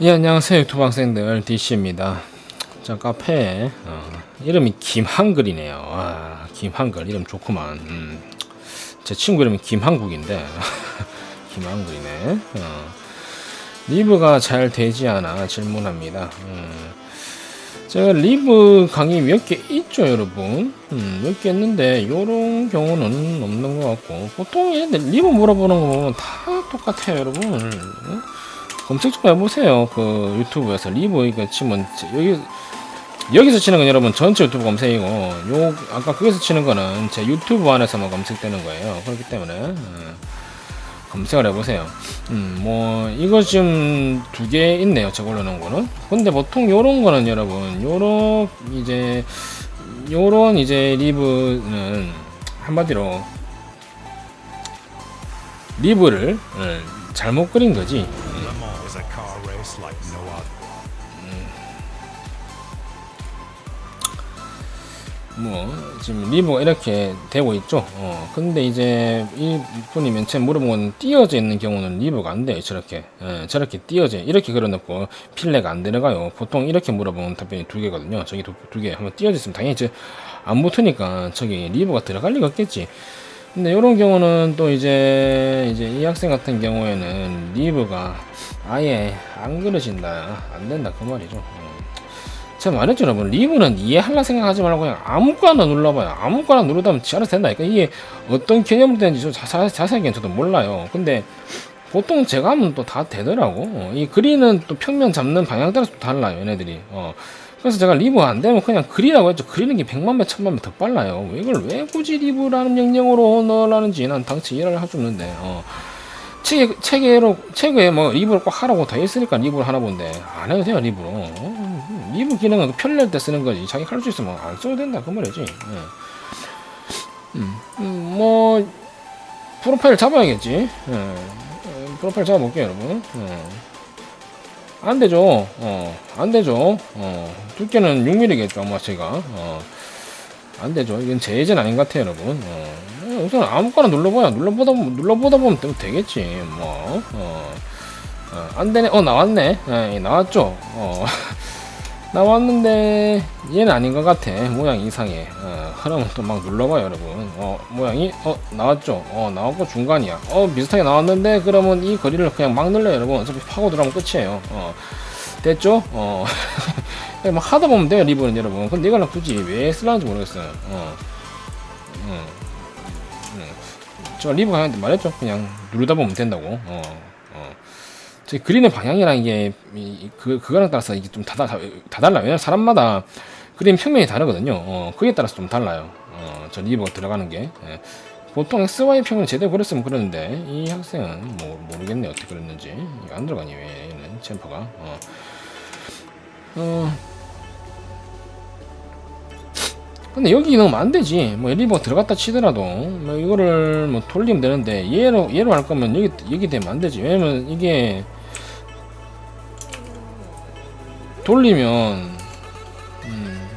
예, 안녕하세요 유튜브 학생들. DC입니다. 자 카페. 어, 이름이 김한글이네요. 아, 김한글 이름 좋구만. 음, 제 친구 이름이 김한국인데. 김한글이네. 어, 리브가 잘 되지 않아 질문합니다. 음, 제가 리브 강의 몇 개 있죠 여러분? 음, 몇 개 있는데 요런 경우는 없는 것 같고. 보통 얘들 리브 물어보는 거 보면 다 똑같아요 여러분. 음? 검색 좀 해보세요. 그 유튜브에서 리브 이거 치면 제- 여기 여기서 치는 건 여러분 전체 유튜브 검색이고 요 아까 거기서 치는 거는 제 유튜브 안에서만 검색되는 거예요. 그렇기 때문에 어, 검색을 해보세요. 음, 뭐 이거 지금 두 개 있네요. 제가 올려놓은 거는. 근데 보통 요런 거는 여러분 요런 이제 요런 이제 리브는 한마디로 리브를 어, 잘못 그린 거지. Like no other. 뭐 지금 리버가 이렇게 되고 있죠. 어 근데 이제 이 분이 맨 처음 물어본 건 띄어져 있는 경우는 리버가 안 돼요. 저렇게 예, 저렇게 띄어져 이렇게 그려놓고 필레가 안 들어가요. 보통 이렇게 물어보면 답변이 두 개거든요. 저기 두 개 한번 띄어져 있으면 당연히 이제 안 붙으니까 저기 리버가 들어갈 리가 없겠지. 근데 이런 경우는 또 이제 이제 이 학생 같은 경우에는 리브가 아예 안 그려진다 안 된다 그 말이죠. 어. 제가 말했죠 여러분 리브는 이해하려 생각하지 말고 그냥 아무거나 눌러봐요 아무거나 누르다면 알아서 된다니까 이게 어떤 개념으로 되는지 저 자세, 자세하게는 저도 몰라요 근데 보통 제가 하면 또 다 되더라고 어, 이 그리는 또 평면 잡는 방향 따라서 또 달라요 얘네들이 어. 그래서 제가 리브 안 되면 그냥 그리라고 했죠 그리는 게 100만 배, 1000만 배 더 빨라요 왜 이걸 왜 굳이 리브라는 명령으로 넣으라는지 난 당최 이해를 할 수 없는데 어. 책에, 책에로, 책에 뭐 리브를 꼭 하라고 돼 있으니까 리브를 하나 본데 안 해도 돼요 리브로 어, 리브 기능은 그 편리할 때 쓰는 거지 자기 할 수 있으면 안 써도 된다 그 말이지 예. 음, 음, 뭐 프로파일 잡아야겠지 예. 어, 프로파일 잡아볼게요 여러분 어. 안 되죠 어, 안 되죠 어, 두께는 6mm겠죠 아마 제가 어. 안 되죠. 이건 제 예전 아닌 것 같아요, 여러분. 어, 우선 아무거나 눌러봐요. 눌러보다, 눌러보다 보면 되- 되겠지. 뭐, 어, 어, 안 되네. 어, 나왔네. 예, 나왔죠. 어, 나왔는데, 얘는 아닌 것 같아. 모양이 이상해. 어, 그러면 또 막 눌러봐요, 여러분. 어, 모양이, 어, 나왔죠. 어, 나왔고 중간이야. 어, 비슷하게 나왔는데, 그러면 이 거리를 그냥 막 눌러요, 여러분. 어차피 파고 들어가면 끝이에요. 어, 됐죠? 어. 하다 보면 돼요, 리본은 여러분. 근데 이거는 굳이 왜 쓰라는지 모르겠어요. 어. 음. 음. 저 리브 강한테 말했죠. 그냥 누르다 보면 된다고. 어. 어. 제 그리는 방향이라는 게, 이, 그, 그거랑 따라서 이게 좀 다, 다, 다 달라요. 왜냐면 사람마다 그림 평면이 다르거든요. 어. 그에 따라서 좀 달라요. 어. 저 리브가 들어가는 게. 예. 보통 XY 평면 제대로 그렸으면 그러는데, 이 학생은 뭐, 모르겠네. 어떻게 그렸는지. 이거 안 들어가니, 왜, 얘는, 챔퍼가. 어. 어. 근데 여기 넣으면 안 되지. 뭐 리버 들어갔다 치더라도 뭐 이거를 뭐 돌리면 되는데 얘로 얘로 할 거면 여기 여기 되면 안 되지. 왜냐면 이게 돌리면 음,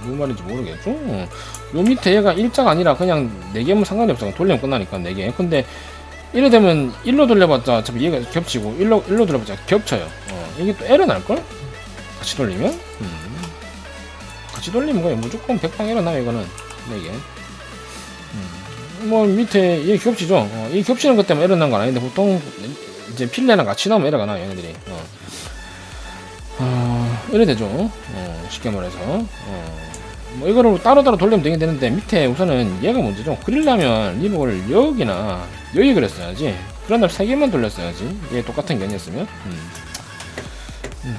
무슨 말인지 모르겠죠. 어. 요 밑에 얘가 일자가 아니라 그냥 네 개면 상관이 없어. 돌리면 끝나니까 네 개. 근데 이래 되면 일로 돌려봤자 어차피 얘가 겹치고 일로 일로 돌려봤자 겹쳐요. 어, 이게 또 에러 날 걸? 같이 돌리면? 음. 같이 돌리면 거의 무조건 100방 에러 나요 이거는 네 개. 음. 뭐 밑에 얘 겹치죠. 어, 이 겹치는 것 때문에 에러 난건 아닌데 보통 이제 필레랑 같이 나오면 에러가 나요 얘네들이. 어. 어, 이래 되죠. 어, 쉽게 말해서. 어. 뭐 이거를 따로따로 돌리면 되긴 되는데 밑에 우선은 얘가 문제죠. 그리려면 리버를 여기나 여기 그렸어야지. 그런 다음 세 개만 돌렸어야지. 얘 똑같은 게 아니었으면. 음. 음.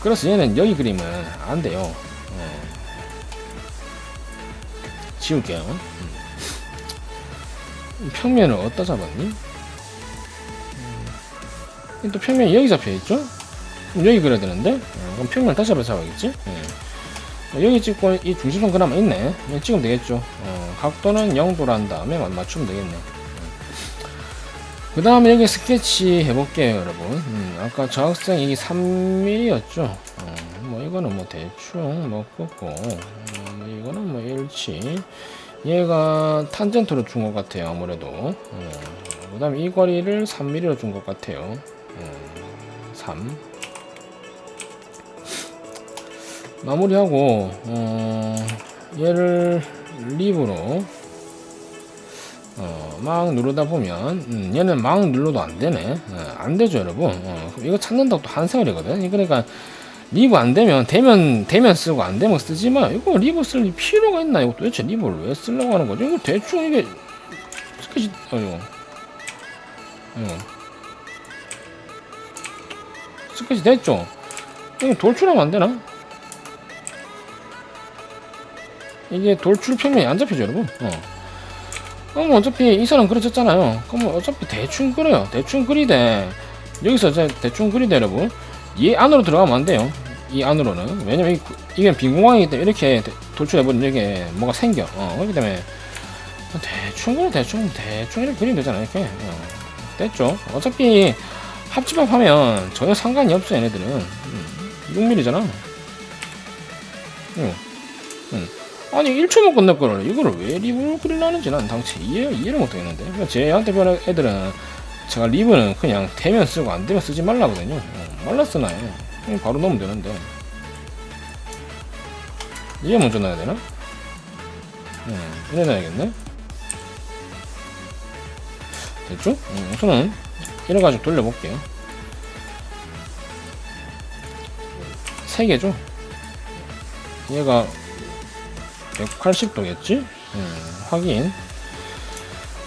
그래서 얘는 여기 그리면 안 돼요. 어. 지울게요. 음. 평면을 어디다 잡았니? 음. 또 평면이 여기 잡혀 있죠? 그럼 여기 그려야 되는데 어, 그럼 평면을 다시 한번 잡아야겠지? 예. 어, 여기 찍고 이 중심선 그나마 있네. 여기 찍으면 되겠죠. 어, 각도는 0도란 다음에 맞- 맞추면 되겠네. 그 다음에 여기 스케치 해볼게요, 여러분. 음, 아까 저 학생 이게 3mm였죠. 어, 뭐 이거는 뭐 대충 어, 뭐 이거는 뭐 일치. 얘가 탄젠트로 준 것 같아요, 아무래도. 어, 그 다음에 이 거리를 3mm로 준 것 같아요. 음, 3. 마무리하고, 어, 얘를 립으로, 어, 막 누르다 보면, 음, 얘는 막 눌러도 안 되네. 어, 안 되죠, 여러분. 어, 이거 찾는다고 또 한 세월이거든. 그러니까, 리브 안 되면, 되면, 되면 쓰고, 안 되면 쓰지 마. 이거 리브 쓸 필요가 있나? 이거 도대체 리브를 왜 쓰려고 하는 거죠? 이거 대충 이게, 스케치, 어, 이거. 이거. 스케치 됐죠? 이거 돌출하면 안 되나? 이게 돌출 평면이 안 잡히죠, 여러분? 어. 그럼 어차피 이 사람 그려졌잖아요. 그럼 어차피 대충 그려요. 대충 그리되 여기서 대충 그리되 여러분 이 안으로 들어가면 안 돼요. 이 안으로는 왜냐면 이, 이게 빈 공간이기 때문에 이렇게 대- 돌출해버리면 이게 뭐가 생겨. 어, 그렇기 때문에 대충 그려 대충 대충 이렇게 그리면 되잖아요. 이렇게 어. 됐죠. 어차피 합집합하면 전혀 상관이 없어 얘네들은 음, 6mm잖아. 응. 응. 아니 1초만 끝낼 거를 이거를 왜 리브를 그리려는지 난 당최 이해, 이해를 못하겠는데 그러니까 쟤한테 배운 애들은 제가 리브는 그냥 되면 쓰고 안 되면 쓰지 말라거든요 어, 말라 쓰나요 그냥 바로 넣으면 되는데 이게 먼저 넣어야 되나? 음, 이래 놔야겠네 됐죠? 음, 우선은 이래가지고 돌려볼게요 세 개죠 얘가 180도겠지? 확인.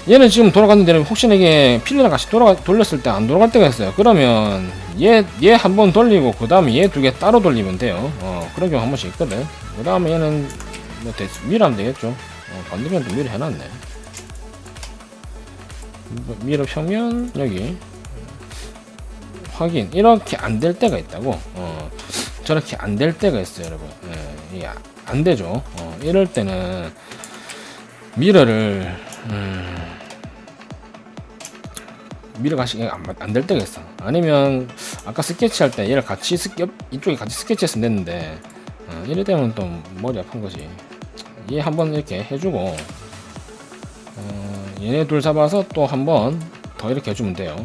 얘는 지금 돌아갔는데 혹시나 이게 필러랑 같이 돌아 돌렸을 때 안 돌아갈 때가 있어요. 그러면 얘 얘 한 번 돌리고 그 다음에 얘 두 개 따로 돌리면 돼요. 어 그런 경우 한 번씩 있거든. 그 다음에 얘는 뭐 대, 미라면 되겠죠. 어, 반대편도 미리 해놨네. 뭐, 미러 평면 여기 확인 이렇게 안 될 때가 있다고. 어 저렇게 안 될 때가 있어요, 여러분. 예, 이게 안 되죠. 어, 이럴 때는 미러를 음, 미러가 안될 때가 있어. 아니면 아까 스케치 할 때 얘를 같이 스케 이쪽에 같이 스케치했으면 됐는데 어, 이럴 때는 또 머리 아픈 거지. 얘 한번 이렇게 해주고 어, 얘네 둘 잡아서 또 한 번 더 이렇게 해주면 돼요.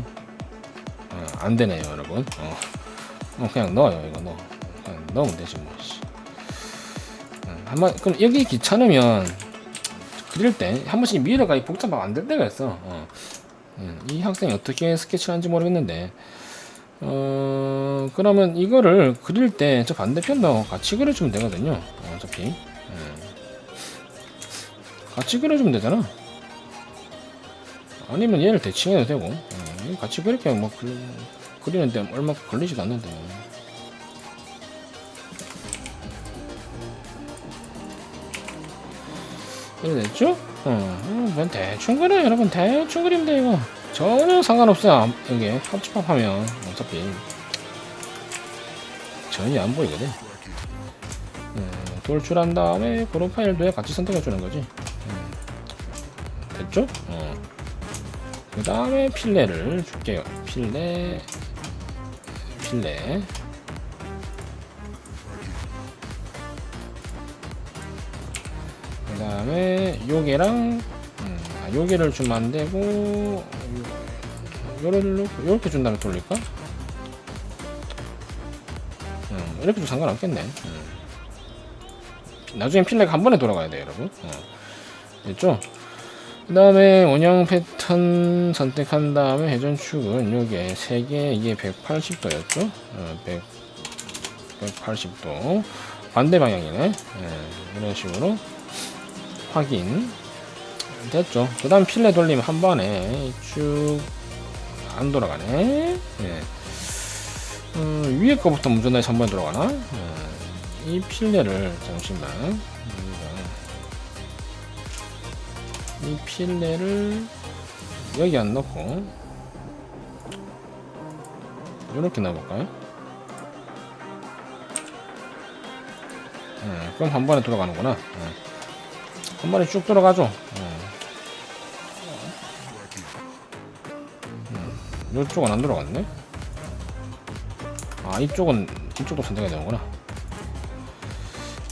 어, 안 되네요, 여러분. 어, 어, 그냥 넣어요, 이거 넣어. 그냥 넣으면 되지 뭐. 씨. 어, 한번 그럼 여기 귀찮으면 그릴 때 한 번씩 미러가 복잡하게 안될 때가 있어. 어. 음, 이 학생이 어떻게 스케치를 하는지 모르겠는데 어 그러면 이거를 그릴 때 저 반대편도 같이 그려주면 되거든요. 어, 어차피 음. 같이 그려주면 되잖아. 아니면 얘를 대칭해도 되고 음, 같이 그렇게 뭐 그, 그리는데 얼마 걸리지도 않는데. 이래 됐죠? 어, 음, 그냥 대충 그려 여러분 대충 그리면 돼 이거 전혀 상관없어요 여기 합집합하면 어차피 전혀 안 보이거든 음, 돌출한 다음에 프로파일도에 같이 선택해 주는 거지 음, 됐죠? 어. 그 다음에 필레를 줄게요 필레 필레 그 다음에 요게랑 음, 아, 요게를 주면 안 되고 요를 요렇게 준 다음에 돌릴까? 음, 이렇게 좀 상관없겠네. 음. 나중에 필레가 한 번에 돌아가야 돼요, 여러분. 어. 됐죠? 그 다음에 원형 패턴 선택한 다음에 회전축은 요게 3개 이게 180도였죠? 어, 100, 180도 반대 방향이네. 예, 이런 식으로 확인 됐죠 그 다음 필레 돌리면 한 번에 쭉 안 돌아가네 예. 음, 위에 거부터 무전다에서 한 번에 돌아가나 예. 이 필레를 잠시만 이 필레를 여기 안 넣고 이렇게 넣어볼까요 예, 그럼 한 번에 돌아가는구나 예. 한 번에 쭉 들어가죠. 음, 이쪽은 안 들어갔네. 아 이쪽은 이쪽도 선택해야 되는구나.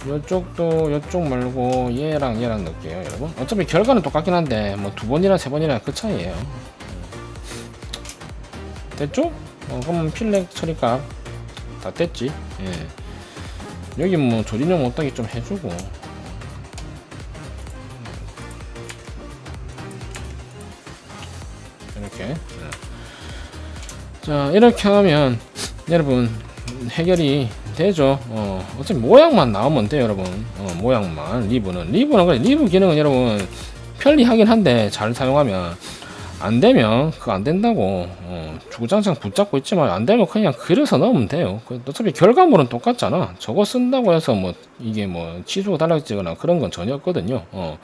이쪽도 이쪽 말고 얘랑 얘랑 넣을게요, 여러분. 어차피 결과는 똑같긴 한데 뭐 두 번이나 세 번이나 그 차이예요. 음. 됐죠? 어, 그럼 필렉 처리값 다 뗐지 예. 여기 뭐 조진용 못하게 좀 해주고 이렇게 예. 자 이렇게 하면 여러분 해결이 되죠 어 어차피 모양만 나오면 돼요 여러분 어 모양만 리브는 리브는 리브 기능은 여러분 편리하긴 한데 잘 사용하면 안 되면 그거 안 된다고 어, 주구장창 붙잡고 있지만 안 되면 그냥 그려서 넣으면 돼요. 그 어차피 결과물은 똑같잖아. 저거 쓴다고 해서 뭐 이게 뭐 취소가 달라지거나 그런 건 전혀 없거든요. 어.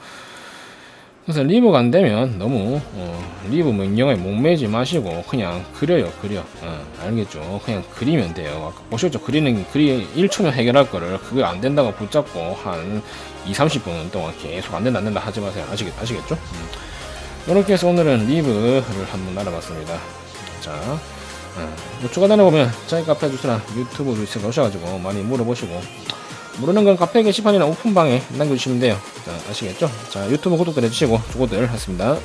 그래서 리브가 안 되면 너무 어, 리브 명령에 목매지 마시고 그냥 그려요 그려. 어, 알겠죠? 그냥 그리면 돼요. 보셨죠? 그리는 그리 1초면 해결할 거를 그게 안 된다고 붙잡고 한 2, 30분 동안 계속 안 된다 안 된다 하지 마세요. 아시겠, 아시겠죠? 음. 이렇게 해서 오늘은 리브를 한번 알아봤습니다. 자 어, 뭐 추가 다녀보면 저희 카페 주스나 유튜브 주스 오셔가지고 많이 물어보시고 모르는 건 카페 게시판이나 오픈방에 남겨주시면 돼요. 자, 아시겠죠? 자, 유튜브 구독들 해주시고, 주고들 했습니다.